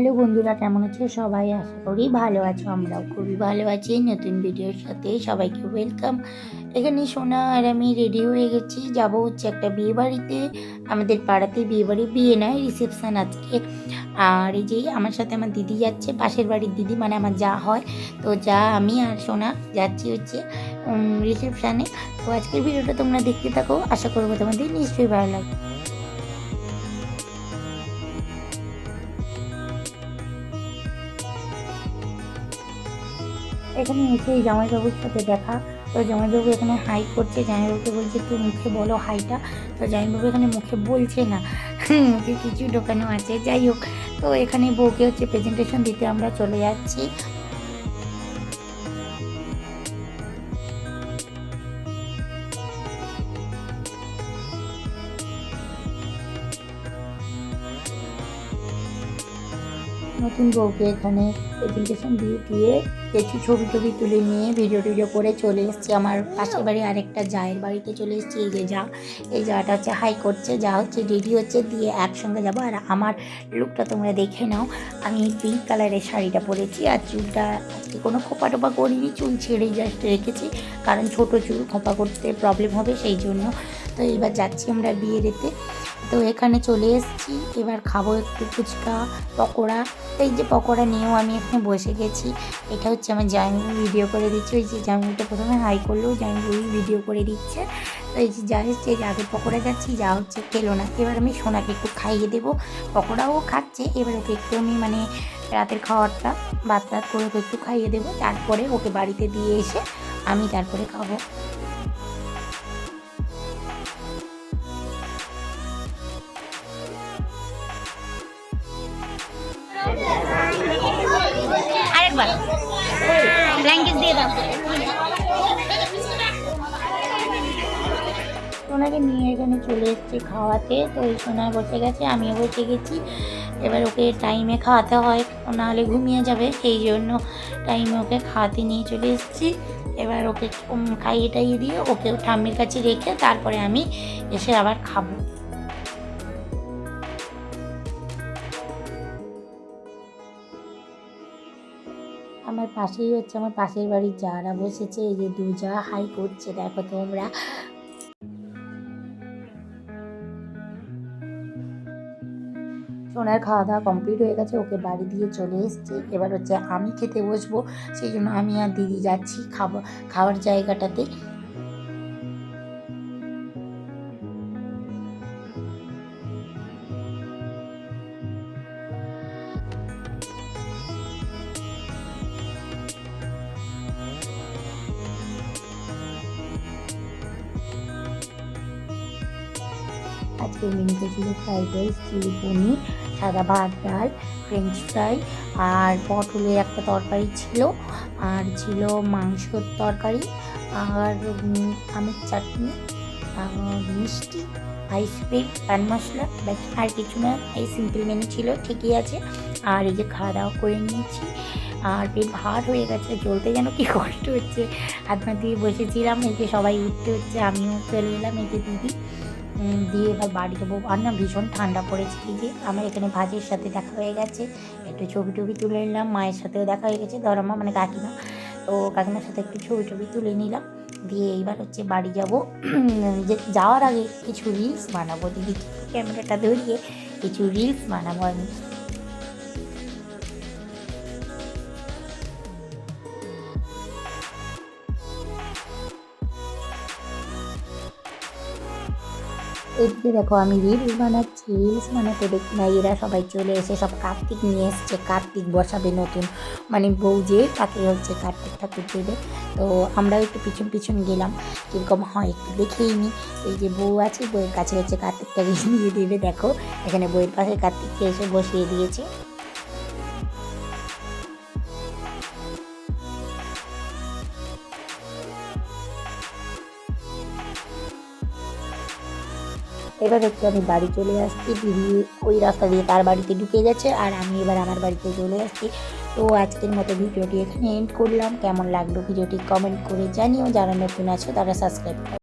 Hello বন্ধুরা, কেমন আছো সবাই? আশা করি ভালো আছো, আমরাও খুবই ভালো আছি। নতুন ভিডিওর সাথে সবাইকে ওয়েলকাম এখানে সোনা আর আমি রেডি হয়ে গেছি। যাব হচ্ছে একটা বিয়ে বাড়িতে। আমাদের পাড়াতে বিয়ে বাড়ি, বিয়ে নয় রিসেপশান আজকে। আর এই যে আমার সাথে আমার দিদি যাচ্ছে, পাশের বাড়ির দিদি মানে আমার যা হয়। তো যা, আমি আর সোনা যাচ্ছি হচ্ছে রিসেপশানে তো আজকের ভিডিওটা তোমরা দেখতে থাকো। আশা করব তোমাদের নিশ্চয়ই ভালো লাগবে। এখানে এসে জামাইবাবুর সাথে দেখা। তো জামাইবাবু এখানে হাই করছে। জামাইবাবুকে বলছে একটু মুখে বলো হাইটা তো জামাইবাবু এখানে মুখে বলছে না। মুখে কিছু ঢোকানো আছে। যাই হোক, তো এখানে বউকে হচ্ছে প্রেজেন্টেশন দিতে আমরা চলে যাচ্ছি। নতুন বউকে এখানে প্রেজেন্টেশন দিয়ে দিয়ে কিছু ছবি টবি তুলে নিয়ে ভিডিও টিডিও করে চলে এসেছি। আমার পাশের বাড়ি আরেকটা জায়ের বাড়িতে চলে এসেছি। এই যে যা, এই জায়গাটা হচ্ছে হাই করছে যা হচ্ছে রেডি হচ্ছে, দিয়ে একসঙ্গে যাব। আর আমার লুকটা তোমরা দেখে নাও। আমি পিঙ্ক কালারের শাড়িটা পরেছি আর চুলটা আজকে কোনো খোপা টোপা করিনি, চুল ছেড়েই জাস্ট রেখেছি। কারণ ছোট চুল খোপা করতে প্রবলেম হবে সেই জন্য। তো এবার যাচ্ছি আমরা বিয়ে রেতে তো এখানে চলে এসেছি। এবার খাব একটু ফুচকা, পকোড়া। তো এই যে পকোড়া নিয়েও আমি এখানে বসে গেছি। এটা হচ্ছে আমার জামাইবাবু ভিডিও করে দিচ্ছে। ওই যে জামাইবাবুটা প্রথমে হাই করলেও জামাইবাবু ভিডিও করে দিচ্ছে। তো এই যে যা হচ্ছে, যে আগে পকোড়া যাচ্ছি, যা হচ্ছে খেলো না। এবার আমি সোনাকে একটু খাইয়ে দেবো। পকোড়াও খাচ্ছে। এবার ওকে একটু আমি মানে রাতের খাবারটা ভাত করে ওকে একটু খাইয়ে দেবো। তারপরে ওকে বাড়িতে দিয়ে এসে আমি তারপরে খাব। আরেকবার। ব্ল্যাঙ্কেট দিয়ে দাও। সোনাকে নিয়ে এখানে চলে এসেছি খাওয়াতে। তো ওই সোনা বসে গেছে, আমিও বসে গেছি। এবার ওকে টাইমে খাওয়াতে হয় নাহলে ঘুমিয়ে যাবে। সেই জন্য টাইমে ওকে খাওয়াতে নিয়ে চলে এসেছি। এবার ওকে খাইয়ে টাইয়ে দিয়ে ওকে ঠাম্মির কাছে রেখে তারপরে আমি এসে আবার খাব। পাশেই হচ্ছে আমার পাশের বাড়ির যারা বসেছে, এই যে দুজা, হাই করছে, দেখো তোমরা। সোনার খাওয়া দাওয়া কমপ্লিট হয়ে গেছে, ওকে বাড়ি দিয়ে চলে এসছি। এবার হচ্ছে আমি খেতে বসবো, সেই জন্য আমি আর দিদি যাচ্ছি খাবার খাওয়ার জায়গাটাতে। আজকের মেনুতে ছিল ফ্রাইড রাইস, চিলি পনির, সাদা ভাত, ডাল, ফ্রেঞ্চ ফ্রাই আর পটলের একটা তরকারি ছিল আর ছিল মাংসর তরকারি আর আমের চাটনি, আর মিষ্টি আইসক্রিম পান মশলা ব্যাস, আর কিছু না। এই সিম্পল মেনু ছিল, ঠিকই আছে। আর এই যে খাওয়া দাওয়া করে নিয়েছি। আর পেট ভার হয়ে গেছে চলতে যেন কি কষ্ট হচ্ছে। হাত দিয়ে বসেছিলাম, এই যে সবাই উঠতে হচ্ছে আমিও চলে এলাম, এই যে দিদি। দিয়ে এবার বাড়ি যাব। আর না, ভীষণ ঠান্ডা পড়েছে কি যে আমার এখানে ভাজির সাথে দেখা হয়ে গেছে। একটু ছবি টবি তুলে নিলাম। মায়ের সাথেও দেখা হয়ে গেছে। ধরমা মানে কাকিমা। তো কাকিমার সাথে একটু ছবি টবি তুলে নিলাম। দিয়ে এইবার হচ্ছে বাড়ি যাব। যে যাওয়ার আগে কিছু রিলস বানাবো। দিদি, ক্যামেরাটা ধরিয়ে কিছু রিলস বানাবো আমি। এদিকে দেখো, আমি রিলস বানাচ্ছি রিলস বানাতে দেখি না এরা সবাই চলে এসে সব কার্তিক নিয়ে এসছে, কার্তিক বসাবে নতুন। মানে বউ যে, তাকে হচ্ছে কার্তিক ঠাকুর দেবে। তো আমরাও একটু পিছন পিছন গেলাম, কীরকম হয় একটু দেখেই নি। এই যে বউ আছে, বউয়ের কাছে হচ্ছে কার্তিকটাকে নিয়ে দেবে, দেখো। এখানে বউয়ের পাশে কার্তিককে এসে বসিয়ে দিয়েছে। এবার হচ্ছে আমি বাড়ি চলে আসছি। দিদি ওই রাস্তা দিয়ে তার বাড়িতে ঢুকে গেছে আর আমি এবার আমার বাড়িতে চলে আসছি। তো আজকের মতো ভিডিওটি এখানে এন্ড করলাম। কেমন লাগল ভিডিওটি কমেন্ট করে জানিও। যারা নতুন আছো তারা সাবস্ক্রাইব